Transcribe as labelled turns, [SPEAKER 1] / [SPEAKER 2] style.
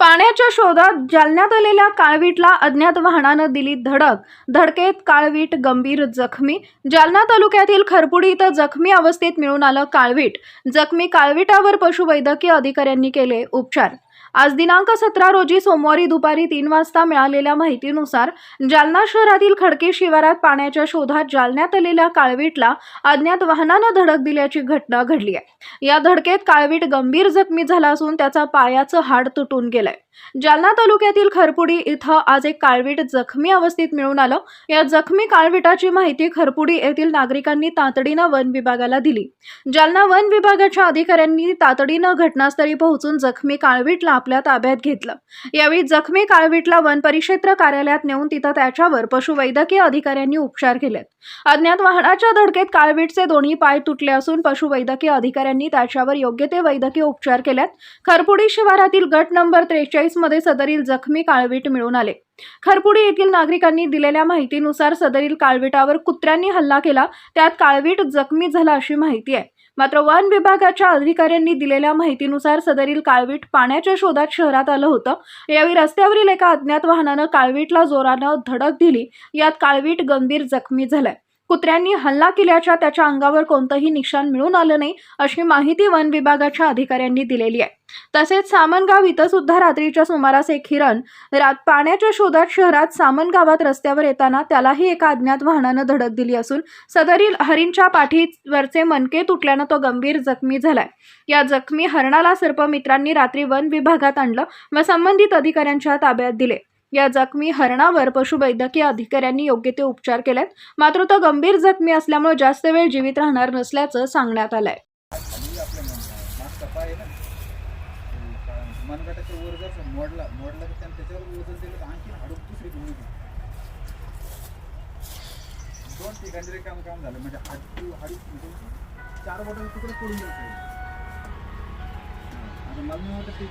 [SPEAKER 1] पाण्याच्या शोधात जालन्यात आलेल्या काळवीटला अज्ञात वाहनानं दिली धडक. धडकेत काळवीट गंभीर जखमी. जालना तालुक्यातील खरपुडी इथं जखमी अवस्थेत मिळून आलं काळवीट. जखमी काळविटावर पशुवैद्यकीय अधिकाऱ्यांनी केले उपचार. आज दिनांक सतरा रोजी सोमवारी दुपारी तीन वाजता मिळालेल्या माहितीनुसार जालना शहरातील खडके शिवारात पाण्याच्या शोधात जालन्यात आलेल्या काळवीटला अज्ञात वाहनानं धडक दिल्याची घटना घडली आहे. या धडकेत काळवीट गंभीर जखमी झाला असून त्याचा पायाचं हाड तुटून गेलंय. जालना तालुक्यातील खरपुडी इथं आज एक काळवीट जखमी अवस्थेत मिळून आलं. या जखमी काळविटाची माहिती खरपुडी येथील नागरिकांनी तातडीनं वन विभागाला दिली. जालना वन विभागाच्या अधिकाऱ्यांनी तातडीनं घटनास्थळी पोहोचून जखमी काळवीटला आपल्या ताब्यात घेतलं. यावेळी जखमी काळवीटला वन परिक्षेत्र कार्यालयात नेऊन तिथं त्याच्यावर पशुवैद्यकीय अधिकाऱ्यांनी उपचार केलेत. अज्ञात वाहनाच्या धडकेत काळवीटचे दोन्ही पाय तुटले असून पशुवैद्यकीय अधिकाऱ्यांनी त्याच्यावर योग्य ते वैद्यकीय उपचार केल्यात खरपुडी शिवारातील गट नंबर त्रेचाळीसमध्ये सदरील जखमी काळवीट मिळून आले. खरपुडी येथील नागरिकांनी दिलेल्या माहितीनुसार सदरील काळविटावर कुत्र्यांनी हल्ला केला. त्यात काळवीट जखमी झाला अशी माहिती आहे. मात्र वन विभागाच्या अधिकाऱ्यांनी दिलेल्या माहितीनुसार सदरील काळवीट पाण्याच्या शोधात शहरात आलं होतं. यावेळी रस्त्यावरील एका अज्ञात वाहनानं काळवीटला जोरानं धडक दिली. यात काळवीट गंभीर जखमी झालाय. कुत्र्यांनी हल्ला केल्याच्या त्याच्या अंगावर कोणतंही निशाण मिळून आलं नाही अशी माहिती वन विभागाच्या अधिकाऱ्यांनी दिलेली आहे. तसेच सामनगाव इथं सुद्धा रात्रीच्या सुमारास एक हिरण रात पाण्याच्या शोधात शहरात सामनगावात रस्त्यावर येताना त्यालाही एका अज्ञात वाहनानं धडक दिली असून सदरील हरिणच्या पाठीवरचे मनके तुटल्यानं तो गंभीर जखमी झालाय. या जखमी हरणाला सर्पमित्रांनी रात्री वन विभागात आणलं व संबंधित अधिकाऱ्यांच्या ताब्यात दिले. या जखमी हरणावर पशुवैद्यकीय अधिकाऱ्यांनी योग्य ते उपचार केलेत. मात्र तो गंभीर जखमी असल्यामुळे जास्त वेळ जीवित राहणार नसल्याचं सांगण्यात आलंय.
[SPEAKER 2] आहे दोन ठिकाणी काम काम झालं म्हणजे हाडू हाडू चार बॉटल तिकडे पडून जायचं आता मला ते